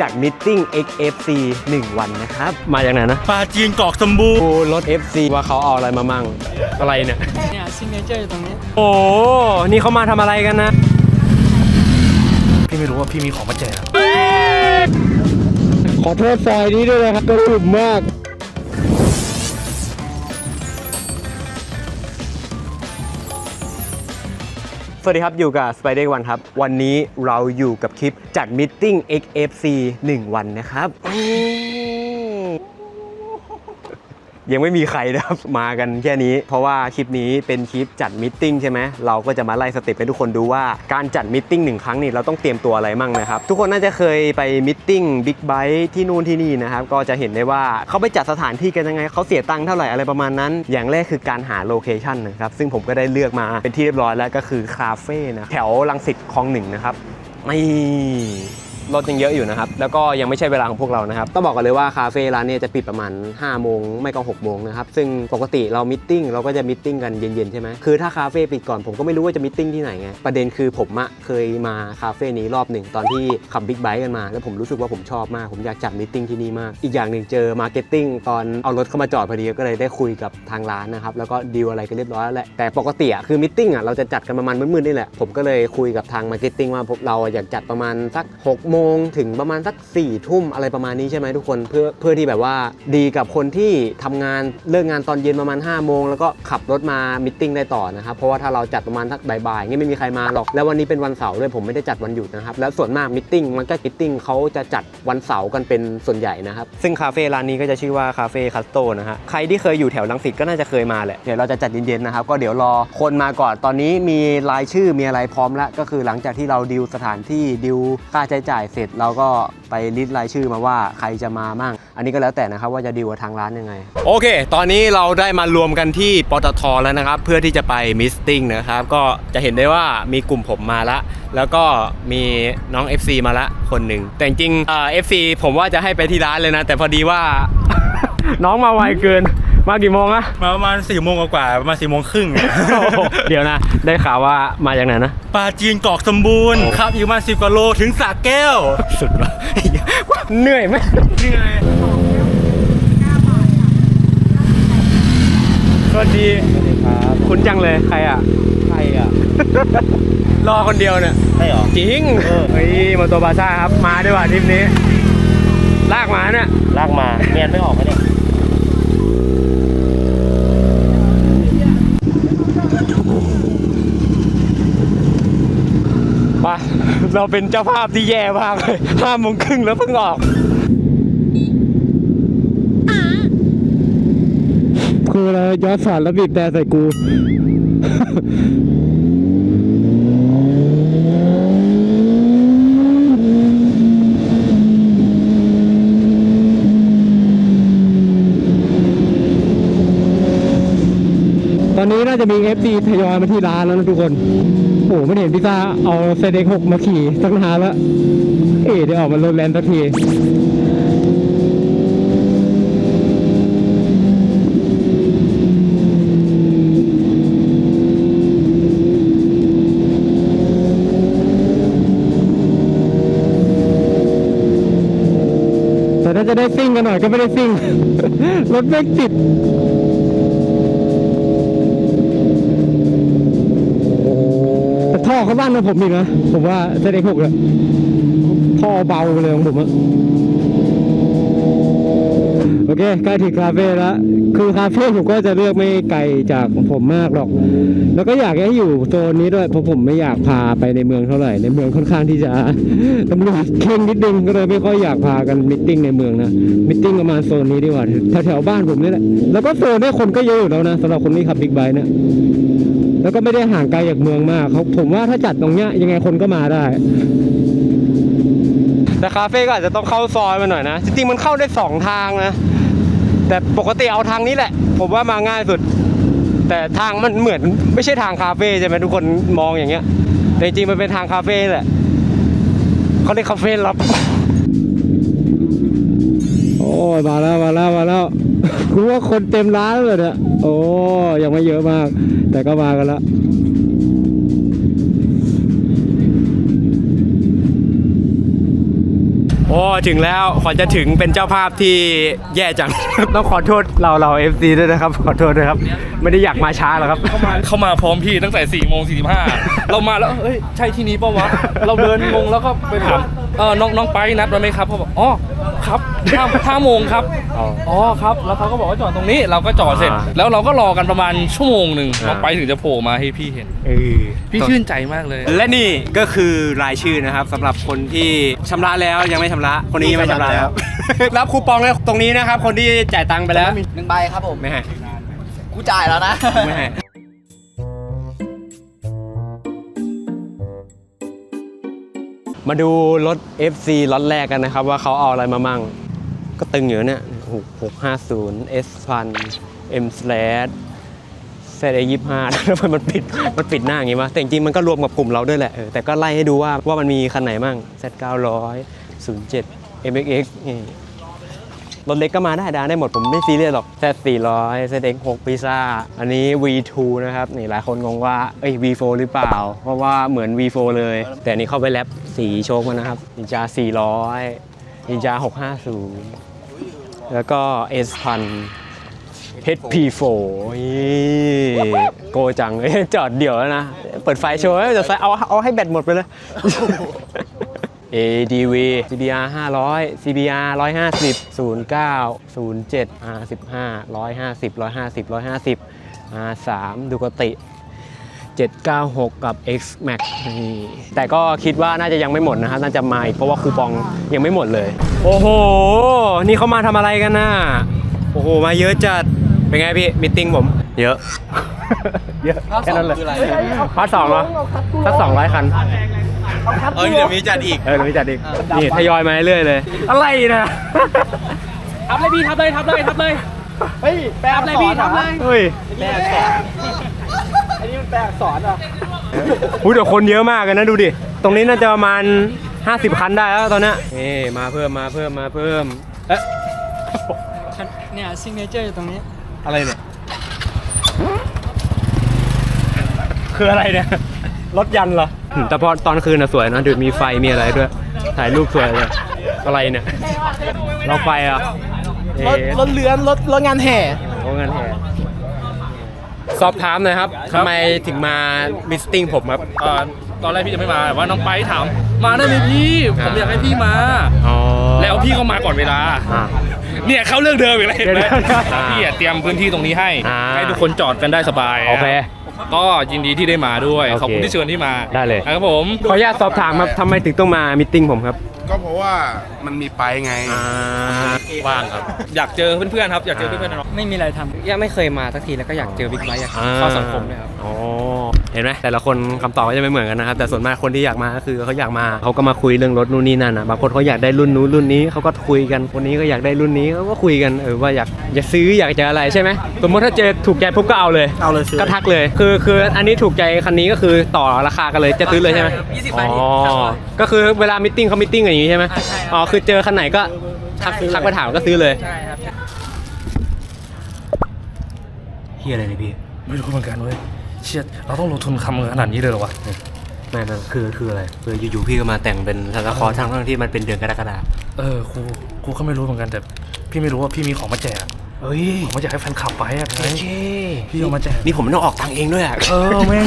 จากมิ t ติ้ง XFC 1 วันนะครับ มาจากไหนนะปลาจีนกอกสมบูรณ์ดูรถ FC ว่าเขาเอาอะไรมามั่ง อะไรเนี่ย เนี่ยซิงเกิลเจอร์อยู่ตรงนี้ โอ้นี่เขามาทำอะไรกันนะ พี่ไม่รู้ว่าพี่มีของมาแจกขอโทษซอยนี้ด้วยนะครับกระหึ่มมาก สวัสดีครับ อยู่กับ Spider One ครับ วันนี้เราอยู่กับคลิปจัดมิ t ติ้ง XFC 1 วันนะครับ ยังไม่มีใครนะครับมากันแค่นี้ เพราะว่าคลิปนี้เป็นคลิปจัดมิทติ้งใช่ไหมเราก็จะมาไล่สเต็ปให้ทุกคนดูว่าการจัดมิทติ้งหนึ่งครั้งนี่เราต้องเตรียมตัวอะไรมั่งนะครับทุกคนน่าจะเคยไปมิทติ้งบิ๊กไบค์ที่นู่นที่นี่นะครับก็จะเห็นได้ว่าเขาไปจัดสถานที่กันยังไงเขาเสียตังค์เท่าไหร่อะไรประมาณนั้น อย่างแรกคือการหาโลเคชันนะครับซึ่งผมก็ได้เลือกมาเป็นที่เรียบร้อยแล้วก็คือคาเฟ่นะแถวลังสิตคลองหนึ่งนะครับนี่ รถยังเยอะอยู่นะครับ แล้วก็ยังไม่ใช่เวลาของพวกเรานะครับ ต้องบอกกันเลยว่าคาเฟ่ร้านเนี้จะปิดประมาณ5โมงไม่ก็6โมงนะครับ ซึ่งปกติเรามิทติ้งเราก็จะมิทติ้งกันเย็นๆใช่ไหมคือถ้าคาเฟ่ปิดก่อนผมก็ไม่รู้ว่าจะมิทติ้งที่ไหนไง ประเด็นคือผมอะเคยมาคาเฟ่นี้รอบหนึ่งตอนที่ขับบิ๊กไบค์กันมา แล้วผมรู้สึกว่าผมชอบมาก ผมอยากจัดมิทติ้งที่นี่มาก อีกอย่างหนึ่งเจอมาร์เก็ตติ้งตอนเอารถเข้ามาจอดพอดีก็เลยได้คุยกับทางร้านนะครับ แล้วก็ดีลอะไรกันเรียบร้อยแล้วแหละ แต่ปกติอะคือมิทติ้งอะเราจะจัดกันประมาณมืดๆนี่แหละ ผมก็เลยคุยกับทางมาร์เก็ตติ้งว่าเราอยากจัดประมาณสัก6โมงถึงประมาณสัก4ี่ทุ่มอะไรประมาณนี้ใช่ไหมทุกคนเพื่อเพื่อที่แบบว่าดีกับคนที่ทำงานเลิกงานตอนเย็นประมาณ5้าโมงแล้วก็ขับรถมามิทติ้งได้ต่อนะครับเพราะว่าถ้าเราจัดประมาณสักบ่ายๆงี้ไม่มีใครมาหรอกแล้ววันนี้เป็นวันเสาร์ด้วยผมไม่ได้จัดวันหยุดนะครับแล้วส่วนมากมิทติ้งมันก็มิทติ้งเขาจะจัดวันเสาร์กันเป็นส่วนใหญ่นะครับซึ่งคาเฟ่ร้านนี้ก็จะชื่อว่าคาเฟ่คัสโตนะฮะใครที่เคยอยู่แถวลังสิตก็น่าจะเคยมาแหละเดี๋ยวเราจะจัดเย็นๆนะครับก็เดี๋ยวรอคนมาก่อนตอนนี้มีรายชื่อมีอะไรพร้อมแล้วก็คือหลังจากที่เราดิวสถานที่ดิวค่าใช้จ่ายเสร็จเราก็ไปลิสต์รายชื่อมาว่าใครจะมามั่ง อันนี้ก็แล้วแต่นะครับว่าจะดิวกับทางร้านยังไง โอเค ตอนนี้เราได้มารวมกันที่ปตทแล้วนะครับ เพื่อที่จะไปมิสติ้งนะครับ ก็จะเห็นได้ว่ามีกลุ่มผมมาละ แล้วก็มีน้อง FC มาละคนหนึ่ง แต่จริงเอ่อ FC ผมว่าจะให้ไปที่ร้านเลยนะ แต่พอดีว่า น้องมาไวเกิน มากี่โมงอะมาประมาณ4ี่โมงกว่าๆประมาณสี่โมงครึ่งเดี๋ยวนะ ได้ข่าวว่ามาจากไหนนะปลาจีนกอกสมบูรณ์ครับอีกประมาณสิบกว่าโลถึงสระแก้ว สุดว่ะเหนื่อยไหมเหนื่อยสวัสดีครับคุณจังเลยใครอะใครอะรอคนเดียวเนี่ยใช่หรอจริงเฮ้ยมาตัวบาซ่าครับมาด้วยว่ะทริปนี้ ลากมาเนี่ยลากมาเมียนไม่ออกไหมเนี่ย มา เราเป็นเจ้าภาพที่แย่มากเลยห้าโมงครึ่งแล้วเพิ่งออกคืออะไรย้อนสอนแล้วบีบแต่ใส่กู ตอนนี้น่าจะมี FC ทยอยมาที่ร้านแล้วนะทุกคน โอ้ไม่เห็นพิซซ่าเอาเซเด็กหกมาขี่ตั้งนานแล้ว เอ๋เดี๋ยวออกมาโรดแลนด์สักทีแต่ถ้าจะได้ซิ่งกันหน่อยก็ไม่ได้ซิ่ง รถเบรกติด ท่อเขาบ้านของผมอีกนะ ผมว่าเซเด็กหกอะท่อเบาไปเลยของผมอะโอเคใกล้ถึงคาเฟ่แล้วคือคาเฟ่ผมก็จะเลือกไม่ไกลจากผมมากหรอก แล้วก็อยากให้อยู่โซนนี้ด้วยเพราะผมไม่อยากพาไปในเมืองเท่าไหร่ในเมืองค่อนข้างที่จะตำรวจเข่งนิดนึงก็เลยไม่ค่อยอยากพากันมิทติ้งในเมืองนะมิทติ้งประมาณโซนนี้ดีกว่าแถวๆบ้านผมนี่แหละแล้วก็โซนนี้คนก็เยอะอยู่แล้วนะสำหรับคนที่ขับบิ๊กไบค์เนี่ย แล้วก็ไม่ได้ห่างไกลจากเมืองมากเขาผมว่าถ้าจัดตรงเนี้ยยังไงคนก็มาได้ แต่คาเฟ่ก็อาจจะต้องเข้าซอยมาหน่อยนะ จริงๆมันเข้าได้สองทางนะ แต่ปกติเอาทางนี้แหละ ผมว่ามาง่ายสุด แต่ทางมันเหมือนไม่ใช่ทางคาเฟ่ใช่ไหมทุกคนมองอย่างเงี้ย แต่จริงๆมันเป็นทางคาเฟ่แหละเขาเรียกคาเฟ่ลับ โอ้ยมาแล้วมาแล้วมาแล้วกูว่าคนเต็มร้านเลยเนี่ยโอ้ยังไม่เยอะมาก แต่ก็มากันแล้วโอ้ถึงแล้วขอจะถึงเป็นเจ้าภาพที่แย่จัง ต้องขอโทษเราเราเอฟซีด้วยนะครับ ขอโทษด้วยครับ ไม่ได้อยากมาช้าหรอกครับ เข้ามาเข้ามาพร้อมพี่ตั้งแต่4ี่โมงสี่เรามาแล้วเอ้ยใช่ที่นี้ปะวะ เราเดินงงแล้วก็ไปถามเออน้องน้องไปนัดมาไหมครับเขาบอกอ๋อ ครับห้าห้าโมงครับอ๋อ อ๋อครับ แล้วเขาก็บอกว่าจอดตรงนี้เราก็จอดเสร็จ อ่าแล้วเราก็รอกันประมาณชั่วโมงหนึ่งอ่าน้องไปถึงจะโผล่มาให้พี่เห็น เออพี่ชื่นใจมากเลย และนี่ก็คือรายชื่อนะครับสำหรับคนที่ชำระแล้วยังไม่ชำระ คนนี้ยังไม่ชำระแล้ว รับคูปองแล้วตรงนี้นะครับ คนที่จ่ายตังค์ไปแล้วหนึ่งใบครับผมไม่ให้กูจ่ายแล้วนะ ไม่ให้ มาดูรถ FC ล็อตแรกกันนะครับ ว่าเขาเอาอะไรมามั่ง ก็ตึงอยู่เนี่ยหกห้าศูนย์ S พัน M slash เซตเอยี่ห้าแล้วมันปิดมันปิดหน้าอย่างงี้วะแต่จริงมันก็รวมกับกลุ่มเราด้วยแหละแต่ก็ไล่ให้ดูว่าว่ามันมีคันไหนมั่ง Z 900 07 MXX นี่ รถเล็กก็มาได้ดาได้หมดผมไม่ซีเรียสหรอก Z 400 ZX 6 Pizza อันนี้ V2 นะครับนี่หลายคนงงว่าเอ้ย V4 หรือเปล่า เพราะว่าเหมือน V4 เลย แต่อันนี้เข้าไปแรปสีโชคมันนะครับนินจา400นินจา650 แล้วก็ S พัน HP4 นี่โกจังเอ้ยจอดเดี่ยวแล้วนะ เปิดไฟโชว์เอ้ยเดี๋ยวไฟเอาเอาให้แบตหมดไปเลย ADV CBR 500 CBR 150 09 07 R15 150 150 150 R3 ดูกติ 796 กับ X Max นี่แต่ก็คิดว่าน่าจะยังไม่หมดนะครับน่าจะมาอีกเพราะว่าคูปองยังไม่หมดเลย โอ้โห นี่เขามาทำอะไรกันน่ะ โอ้โห มาเยอะจัด เป็นไงพี่มิทติ้งผม เยอะ เยอะ แค่นั้นเลยคืออะไรพาร์ทสองเหรอสักสองร้อยคัน เอ้ยเดี๋ยวมีจัดอีก เออเดี๋ยวมีจัดอีก นี่ทยอยมาเรื่อยๆเลย อะไรนะทับเลยพี่ทับเลยทับเลยทับเลยเฮ้ยแปลทับเลยพี่ทับเลยเฮ้ยแปลอักษรอันนี้มันแปลอักษรอะอุ้ยเดี๋ยวคนเยอะมากเลยนะดูดิ ตรงนี้น่าจะประมาณ 50 คันได้แล้วตอนเนี้ยนี่มาเพิ่มมาเพิ่มมาเพิ่ม เอ๊ะเนี่ยซิงเกิลเจอร์อยู่ตรงนี้ อะไรเนี่ย คืออะไรเนี่ย รถยันเหรอแต่พอตอนคืนน่ะสวยนะดูมีไฟมีอะไรด้วย ถ่ายรูปสวยเลยอะไรเนี่ยเราไฟอะรถรถเลื้อนรถรถงานแห่โอ้เงินแห่สอบถามหน่อยครับครับทำไมถึงมาวิสติ้งผมครับเอ่อตอนแรกพี่จะไม่มาแต่ว่าน้องไปถามมาได้เลยพี่ผมอยากให้พี่มาอ๋อแล้วพี่ก็มาก่อนเวลาอ่า เนี่ยเข้าเรื่องเดิมอีกแล้วเห็นไหมเดี๋ยวๆอ่าพี่อะเตรียมพื้นที่ตรงนี้ให้ อ่า ให้ทุกคนจอดกันได้สบายโอเค ก็ยินดีที่ได้มาด้วย โอเคขอบคุณที่เชิญที่มาได้เลย นะครับผม ขออนุญาตสอบถามครับทำไมถึงต้องมามิทติ้งผมครับก็เพราะว่ามันมีไปไงอ่าว่างครับ อยากเจอเพื่อนๆครับ อยากเจอเพื่อนๆน้องไม่มีอะไรทำยังไม่เคยมาสักทีแล้วก็อยากเจอบิ๊กไบค์อยากอ่าเข้าสังคมด้วยครับ อ๋อ เห็นไหมแต่ละคนคำตอบก็จะไม่เหมือนกันนะครับแต่ส่วนมากคนที่อยากมาก็คือเขาอยากมาเขาก็มาคุยเรื่องรถนู่นนี่นั่นนะบางคนเขาอยากได้รุ่นนู้นรุ่นนี้เขาก็คุยกันคนนี้ก็อยากได้รุ่นนี้เขาก็คุยกันเออว่าอยากอยากซื้ออยากจะอะไรใช่ไหมสมมติถ้าเจอถูกใจปุ๊บก็เอาเลยเอาเลยซื้อก็ทักเลยคือคืออันนี้ถูกใจคันนี้ก็คือต่อราคากันเลยจะซื้อเลยใช่ไหม20อ๋บาทอก็คือเวลามิทติ้งเขามิทติ้งอย่างนี้ใช่ไหมอ่าใช่ครับอ๋อคือเจอคันไหนก็ทักทักไปถามก็ซื้อเลยใช่ครับเฮียอะไรเนี่ยพี่ไม่รู้เหมือนกันเว้ย เชียเราต้องลงทุนคำขนาดนี้เลยเหรอวะไม่ไม่คือคืออะไรคืออยู่ๆพี่ก็มาแต่งเป็นซานตาคลอสทั้งๆที่มันเป็นเดือนกรกฎาคมเออครูครูก็ไม่รู้เหมือนกันแต่ พี่ไม่รู้ว่าพี่มีของมาแจกเฮ้ยของมาแจกให้แฟนคลับไปอะไงเช่พี่เอามาแจกนี่ผมต้องออกตังค์เองด้วยอะเออแม่ง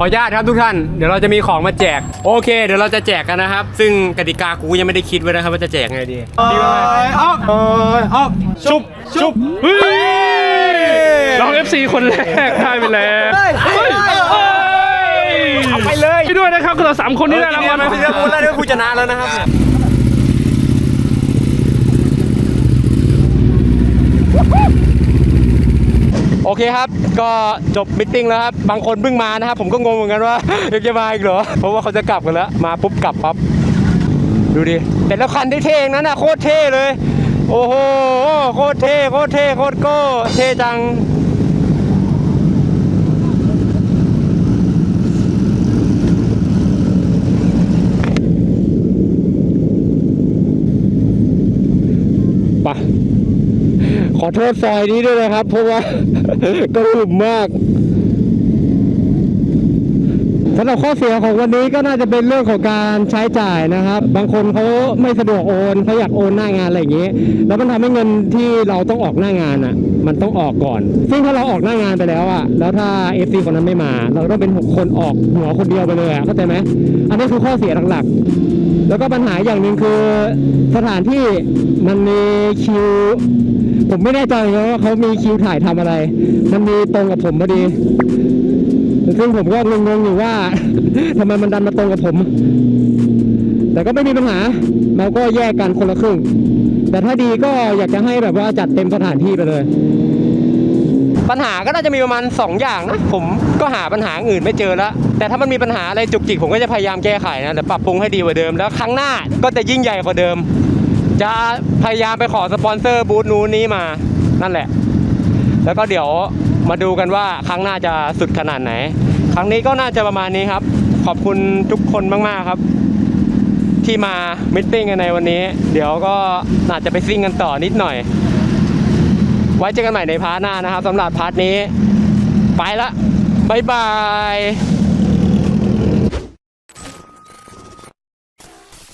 ขออนุญาตครับทุกท่าน เดี๋ยวเราจะมีของมาแจก โอเค เดี๋ยวเราจะแจกกันนะครับ ซึ่งกติกากูยังไม่ได้คิดไว้นะครับว่าจะแจกไงดีดีไหมออกเอยออกชุบชุบเฮ้ยน้อง FC คนแรกได้ไปแล้วเอาไปเลยพี่ด้วยนะครับคือเราสามคนนี้ได้รางวัลพี่จะพูดแล้วเดี๋ยวกูชนะแล้วนะครับโอเคครับ ก็จบมิทติ้งแล้วครับ บางคนเพิ่งมานะครับ ผมก็งงเหมือนกันว่ายังจะมาอีกเหรอ เพราะว่าเขาจะกลับกันแล้ว มาปุ๊บกลับปั๊บ ดูดิ แต่ละคันที่เท่งนั้นนะโคตรเท่เลย โอ้โห โคตรเท่ โคตรเท่ โคตรโก้ เท่จัง ขอโทษซอยนี้ด้วยนะครับ เพราะว่ากระหึ่มมาก สำหรับข้อเสียของวันนี้ก็น่าจะเป็นเรื่องของการใช้จ่ายนะครับ บางคนเขาไม่สะดวกโอนเขาอยากโอนหน้างานอะไรอย่างนี้ แล้วมันทำให้เงินที่เราต้องออกหน้างานอะ มันต้องออกก่อน ซึ่งถ้าเราออกหน้างานไปแล้วอะแล้วถ้า FC คนนั้นไม่มา เราต้องเป็นหกคนออกหัวคนเดียวไปเลยอะเข้าใจไหมอันนี้คือข้อเสียหลักๆ แล้วก็ปัญหาอย่างหนึ่งคือสถานที่มันมีคิวผมไม่แน่ใจนะว่าเขามีคิวถ่ายทำอะไร มันมีตรงกับผมพอดี ซึ่งผมก็งงๆอยู่ว่า ทำไมมันดันมาตรงกับผม แต่ก็ไม่มีปัญหา เราก็แยกกันคนละครึ่ง แต่ถ้าดีก็อยากจะให้แบบว่าจัดเต็มสถานที่ไปเลย ปัญหาก็น่าจะมีประมาณ 2 อย่างนะ ผมก็หาปัญหาอื่นไม่เจอแล้ว แต่ถ้ามันมีปัญหาอะไรจุกจิกผมก็จะพยายามแก้ไขนะเดี๋ยวปรับปรุงให้ดีกว่าเดิม แล้วครั้งหน้าก็จะยิ่งใหญ่กว่าเดิม จะพยายามไปขอสปอนเซอร์บูธนู้นนี้มา นั่นแหละ แล้วก็เดี๋ยว มาดูกันว่าครั้งหน้าจะสุดขนาดไหน ครั้งนี้ก็น่าจะประมาณนี้ครับ ขอบคุณทุกคนมากๆครับ ที่มามิทติ้งกันในวันนี้ เดี๋ยวก็น่าจะไปซิ่งกันต่อนิดหน่อย ไว้เจอกันใหม่ในพาร์ทหน้านะครับสำหรับพาร์ทนี้ ไปละบ๊ายบาย